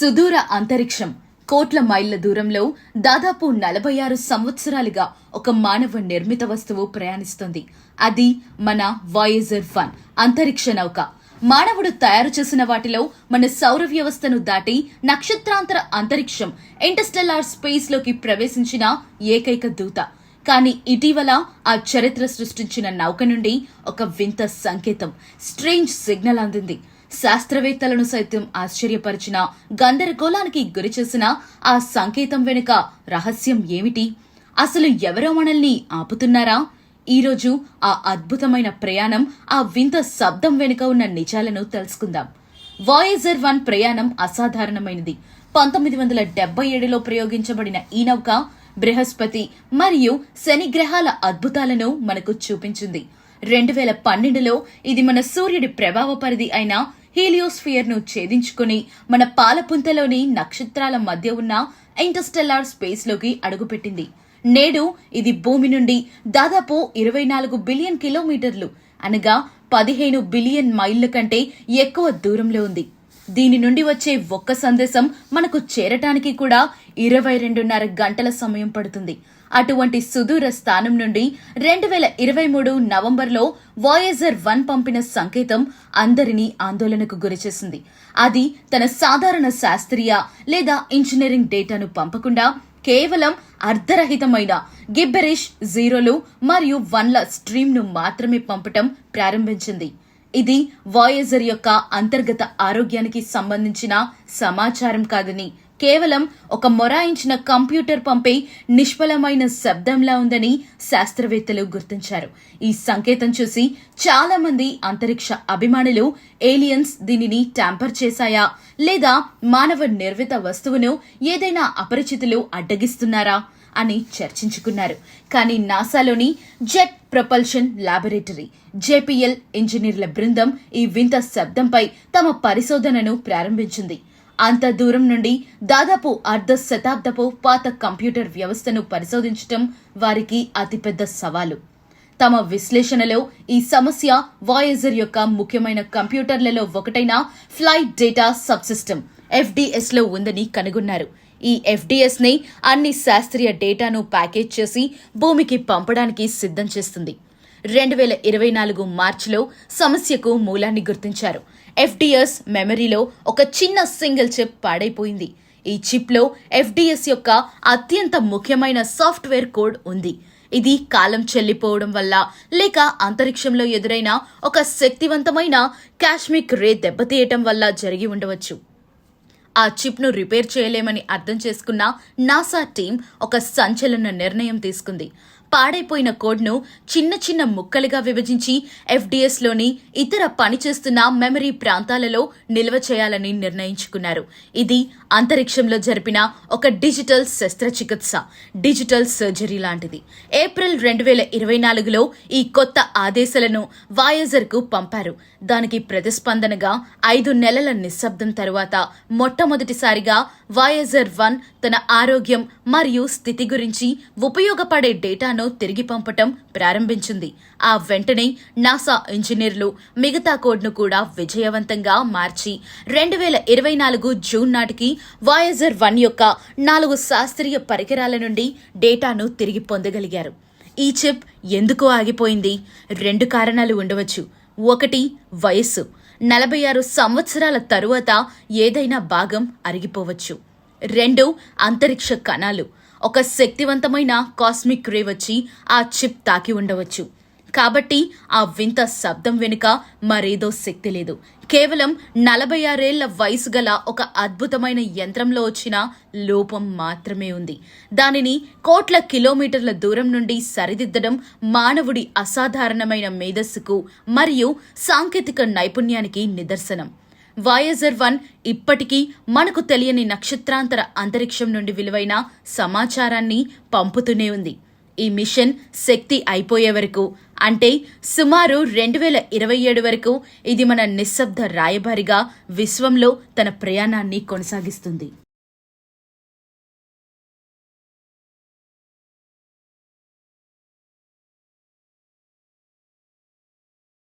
సుదూర అంతరిక్షం. కోట్ల మైళ్ళ దూరంలో దాదాపు నలభై ఆరు సంవత్సరాలుగా ఒక మానవ నిర్మిత వస్తువు ప్రయాణిస్తుంది. అది మన వాయేజర్ వన్ అంతరిక్ష నౌక. మానవుడు తయారు చేసిన వాటిలో మన సౌర వ్యవస్థను దాటి నక్షత్రాంతర అంతరిక్షం ఇంటర్స్టెల్లార్ స్పేస్లోకి ప్రవేశించిన ఏకైక దూత. కానీ ఇటీవల ఆ చరిత్ర సృష్టించిన నౌక నుండి ఒక వింత సంకేతం స్ట్రేంజ్ సిగ్నల్ అందింది. శాస్త్రవేత్తలను సైతం ఆశ్చర్యపరిచిన గందరగోళానికి గురిచేసిన ఆ సంకేతం వెనుక రహస్యం ఏమిటి? అసలు ఎవరో మనల్ని ఆపుతున్నారా? ఈరోజు ఆ అద్భుతమైన ప్రయాణం ఆ వింత శబ్దం వెనుక ఉన్న నిజాలను తెలుసుకుందాం. వాయేజర్ వన్ ప్రయాణం అసాధారణమైనది. పంతొమ్మిది వందల డెబ్బై ఏడులో ప్రయోగించబడిన ఈ నౌక బృహస్పతి మరియు శని గ్రహాల అద్భుతాలను మనకు చూపించింది. రెండు వేల పన్నెండులో ఇది మన సూర్యుడి ప్రభావ పరిధి అయిన హీలియోస్ఫియర్ను ఛేదించుకుని మన పాలపుంతలోని నక్షత్రాల మధ్య ఉన్న ఇంటర్స్టెల్లార్ స్పేస్లోకి అడుగుపెట్టింది. నేడు ఇది భూమి నుండి దాదాపు ఇరవై నాలుగు బిలియన్ కిలోమీటర్లు అనగా పదిహేను బిలియన్ మైళ్ళ కంటే ఎక్కువ దూరంలో ఉంది. దీని నుండి వచ్చే ఒక్క సందేశం మనకు చేరటానికి కూడా ఇరవై రెండున్నర గంటల సమయం పడుతుంది. అటువంటి సుదూర స్థానం నుండి రెండు వేల ఇరవై మూడు నవంబర్లో వాయేజర్ వన్ పంపిన సంకేతం అందరినీ ఆందోళనకు గురిచేసింది. అది తన సాధారణ శాస్త్రీయ లేదా ఇంజనీరింగ్ డేటాను పంపకుండా కేవలం అర్ధరహితమైన గిబ్బెరిష్ జీరోలు మరియు వన్ల స్ట్రీమ్ను మాత్రమే పంపటం ప్రారంభించింది. ఇది వాయేజర్ యొక్క అంతర్గత ఆరోగ్యానికి సంబంధించిన సమాచారం కాదని. కేవలం ఒక మొరాయించిన కంప్యూటర్ పంపే నిష్ఫలమైన శబ్దంలా ఉందని శాస్త్రవేత్తలు గుర్తించారు. ఈ సంకేతం చూసి చాలా మంది అంతరిక్ష అభిమానులు ఏలియన్స్ దీనిని ట్యాంపర్ చేశాయా? లేదా మానవ నిర్మిత వస్తువును ఏదైనా అపరిచితులు అడ్డగిస్తున్నారా? అని చర్చించుకున్నారు. కానీ నాసాలోని జెట్ ప్రొపల్షన్ ల్యాబొరేటరీ జేపీఎల్ ఇంజనీర్ల బృందం ఈ వింత శబ్దంపై తమ పరిశోధనను ప్రారంభించింది. అంత దూరం నుండి దాదాపు అర్ధ శతాబ్దపు పాత కంప్యూటర్ వ్యవస్థను పరిశోధించటం వారికి అతిపెద్ద సవాలు. తమ విశ్లేషణలో ఈ సమస్య వాయేజర్ యొక్క ముఖ్యమైన కంప్యూటర్లలో ఒకటైన ఫ్లైట్ డేటా సబ్సిస్టమ్ ఎఫ్డిఎస్లో ఉందని కనుగొన్నారు. ఈ ఎఫ్డిఎస్ని అన్ని శాస్త్రీయ డేటాను ప్యాకేజ్ చేసి భూమికి పంపడానికి సిద్ధం చేస్తుంది. రెండు వేల ఇరవై నాలుగు మార్చిలో సమస్యకు మూలాన్ని గుర్తించారు. ఎఫ్డిఎస్ మెమరీలో ఒక చిన్న సింగిల్ చిప్ పాడైపోయింది. ఈ చిప్లో ఎఫ్డిఎస్ యొక్క అత్యంత ముఖ్యమైన సాఫ్ట్వేర్ కోడ్ ఉంది. ఇది కాలం చెల్లిపోవడం వల్ల లేక అంతరిక్షంలో ఎదురైన ఒక శక్తివంతమైన కాశ్మిక్ రే దెబ్బతీయటం వల్ల జరిగి ఉండవచ్చు. ఆ చిప్ను రిపేర్ చేయలేమని అర్థం చేసుకున్న నాసా టీం ఒక సంచలన నిర్ణయం తీసుకుంది. పాడైపోయిన కోడ్ను చిన్న చిన్న ముక్కలుగా విభజించి ఎఫ్డిఎస్లోని ఇతర పనిచేస్తున్న మెమరీ ప్రాంతాలలో నిల్వ చేయాలని నిర్ణయించుకున్నారు. ఇది అంతరిక్షంలో జరిపిన ఒక డిజిటల్ శస్త్రచికిత్స డిజిటల్ సర్జరీ లాంటిది. ఏప్రిల్ రెండు వేల ఇరవై నాలుగులో ఈ కొత్త ఆదేశాలను వాయేజర్కు పంపారు. దానికి ప్రతిస్పందనగా ఐదు నెలల నిశ్శబ్దం తరువాత మొట్టమొదటిసారిగా వాయజర్ వన్ తన ఆరోగ్యం మరియు స్థితి గురించి ఉపయోగపడే డేటాను తిరిగి పంపటం ప్రారంభించింది. ఆ వెంటనే నాసా ఇంజనీర్లు మిగతా కోడ్ను కూడా విజయవంతంగా మార్చి రెండు వేల ఇరవై నాలుగు జూన్ నాటికి వాయజర్ వన్ యొక్క నాలుగు శాస్త్రీయ పరికరాల నుండి డేటాను తిరిగి పొందగలిగారు. ఈ చిప్ ఎందుకు ఆగిపోయింది? రెండు కారణాలు ఉండవచ్చు. ఒకటి వయస్సు. నలభై ఆరు సంవత్సరాల తరువాత ఏదైనా భాగం అరిగిపోవచ్చు. రెండు అంతరిక్ష కణాలు. ఒక శక్తివంతమైన కాస్మిక్ రే వచ్చి ఆ చిప్ తాకి ఉండవచ్చు. కాబట్టి ఆ వింత శబ్దం వెనుక మరేదో శక్తి లేదు. కేవలం నలభై ఆరేళ్ళ వయసు గల ఒక అద్భుతమైన యంత్రంలో వచ్చిన లోపం మాత్రమే ఉంది. దానిని కోట్ల కిలోమీటర్ల దూరం నుండి సరిదిద్దడం మానవుడి అసాధారణమైన మేధస్సుకు మరియు సాంకేతిక నైపుణ్యానికి నిదర్శనం. వాయేజర్ వన్ ఇప్పటికీ మనకు తెలియని నక్షత్రాంతర అంతరిక్షం నుండి విలువైన సమాచారాన్ని పంపుతూనే ఉంది. ఈ మిషన్ శక్తి అయిపోయే వరకు. అంటే సుమారు రెండు వేల ఇరవై ఏడు వరకు ఇది మన నిశ్శబ్ద రాయబారిగా విశ్వంలో తన ప్రయాణాన్ని కొనసాగిస్తుంది.